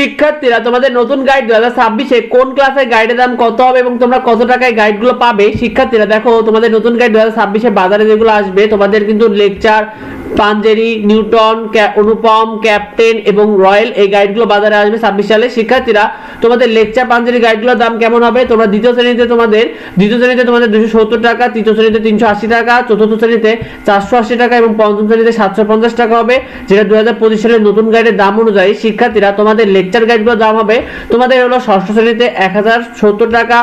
শিক্ষার্থীরা, তোমাদের নতুন গাইড দু হাজার ছাব্বিশে কোন ক্লাসের গাইডের দাম কত হবে এবং তোমরা কত টাকায় গাইডগুলো পাবে? শিক্ষার্থীরা, দেখো, তোমাদের নতুন গাইড দু হাজার ছাব্বিশে বাজারে যেগুলো আসবে, তোমাদের কিন্তু lecture Panjeri, Newton Anupam captain এবং রয়্যাল এই গাইডগুলো বাজারে আসবে ছাব্বিশ সালে। শিক্ষার্থীরা, তোমাদের লেকচার পাঞ্জেরি গাইডগুলোর দাম কেমন হবে? তোমরা দ্বিতীয় শ্রেণীতে তোমাদের, দ্বিতীয় শ্রেণীতে তোমাদের দুশো সত্তর টাকা, তৃতীয় শ্রেণীতে তিনশো আশি টাকা, চতুর্থ শ্রেণীতে চারশো আশি টাকা এবং পঞ্চম শ্রেণীতে সাতশো পঞ্চাশ টাকা হবে, যেটা দু হাজার পঁচিশ সালের নতুন গাইডের দাম অনুযায়ী শিক্ষার্থীরা তোমাদের লেকচার গাইডগুলোর দাম হবে। তোমাদের হলো ষষ্ঠ শ্রেণীতে এক হাজার সত্তর টাকা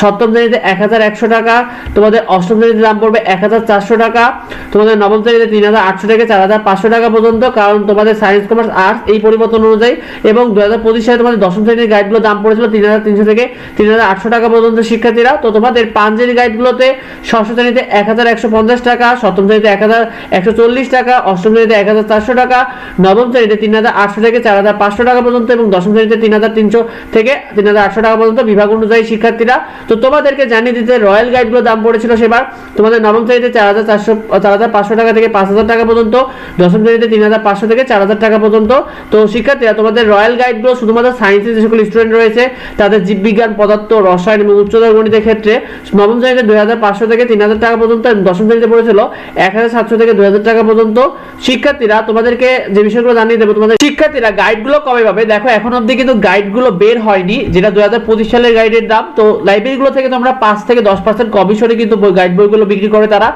সপ্তম শ্রেণীতে এক হাজার একশো টাকা, তোমাদের অষ্টম শ্রেণীতে দাম পড়বে এক হাজার চারশো টাকা, তোমাদের নবম শ্রেণীতে তিন হাজার আটশো থেকে চার হাজার পাঁচশো টাকা পর্যন্ত, কারণ তোমাদের সায়েন্স কমার্স আর্টস এই পরিবর্তন অনুযায়ী এবং দু হাজার পঁচিশ সালে তোমাদের দশম শ্রেণির গাইডগুলো দাম পড়েছিল তিন হাজার তিনশো থেকে তিন হাজার আটশো টাকা পর্যন্ত শিক্ষার্থীরা। তো তোমাদের পাঞ্জেরি গাইডগুলোতে ষষ্ঠ শ্রেণীতে এক হাজার একশো পঞ্চাশ টাকা, সপ্তম শ্রেণীতে এক হাজার একশো চল্লিশ টাকা, অষ্টম শ্রেণীতে এক হাজার চারশো টাকা, নবম শ্রেণীতে তিন হাজার আটশো থেকে চার হাজার পাঁচশো টাকা পর্যন্ত এবং দশম শ্রেণীতে তিন হাজার তিনশো থেকে তিন হাজার আটশো টাকা পর্যন্ত। বিভাগ অনুযায়ী শিক্ষার্থীরা তো তোমাদেরকে জানিয়ে দিতে রয়্যাল গাইডগুলো দাম পড়েছিল সেবার। তোমাদের নবম শ্রেণীতে চার হাজার চারশো, চার হাজার পাঁচশো টাকা থেকে পাঁচ হাজার টাকা পর্যন্ত, দশম শ্রেণীতে তিন হাজার পাঁচশো থেকে চার হাজার টাকা পর্যন্ত। তো শিক্ষার্থীরা, তোমাদের রয়্যাল গাইডগুলো শুধুমাত্র সায়েন্সের যে সকল স্টুডেন্ট রয়েছে, তাদের জীববিজ্ঞান, পদার্থ, রসায়ন এবং উচ্চতর গণিতের ক্ষেত্রে নবম শ্রেণীতে দুই হাজার পাঁচশো থেকে তিন হাজার টাকা পর্যন্ত দশম শ্রেণীতে পড়েছিল এক হাজার সাতশো থেকে দুই হাজার টাকা পর্যন্ত। শিক্ষার্থীরা, তোমাদেরকে যে বিষয়গুলো জানিয়ে দেবো, তোমাদের শিক্ষার্থীরা গাইডগুলো কবে পাবে? দেখো, এখন অবধি কিন্তু গাইডগুলো বের হয়নি, যেটা দুই হাজার পঁচিশ সালের গাইডের দাম। তো লাইব্রেরিগুলো থেকে তোমরা পাঁচ থেকে দশ পার্সেন্ট কমিশনে কিন্তু গাইড বইগুলো বিক্রি করে তারা।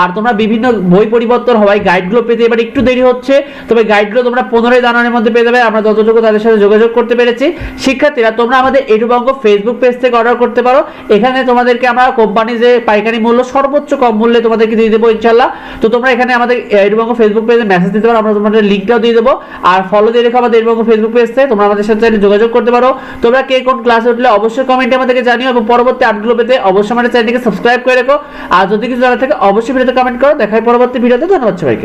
আর তোমরা বিভিন্ন বই পরিবর্তন হওয়ায় গাইডগুলো পেতে এবার একটু দেরি হচ্ছে, তবে গাইডগুলো তোমরা পনেরোই জানুয়ারির মধ্যে পেয়ে যাবে। আমরা যতটুকু তাদের সাথে যোগাযোগ করতে পেরেছি। শিক্ষার্থীরা, তোমরা আমাদের এডুবঙ্গ ফেসবুক পেজ থেকে অর্ডার করতে পারো। এখানে তোমাদেরকে আমরা কোম্পানি যে পাইকারি মূল্য, সর্বোচ্চ কম মূল্যে তোমাদেরকে দিয়ে দেবো ইনশাল্লাহ তো তোমরা এখানে আমাদের এডুবঙ্গ ফেসবুক পেজে মেসেজ দিতে পারো। আমরা তোমাদের লিঙ্কটাও দিয়ে দেবো। আর ফলো দিয়ে রেখো আমাদের এডুবঙ্গ ফেসবুক পেজে তোমরা আমাদের সাথে যোগাযোগ করতে পারো। তোমরা কে কোন ক্লাসে উঠলে অবশ্যই কমেন্টে আমাদেরকে জানিও এবং পরবর্তী আপডেটগুলো পেতে অবশ্যই আমাদের চ্যানেলটিকে সাবস্ক্রাইব করে রেখো। আর যদি কিছু জানা থাকে, অবশ্যই ভিডিওতে কমেন্ট করো। দেখাই পরবর্তী ভিডিওতে। ধন্যবাদ সবাইকে।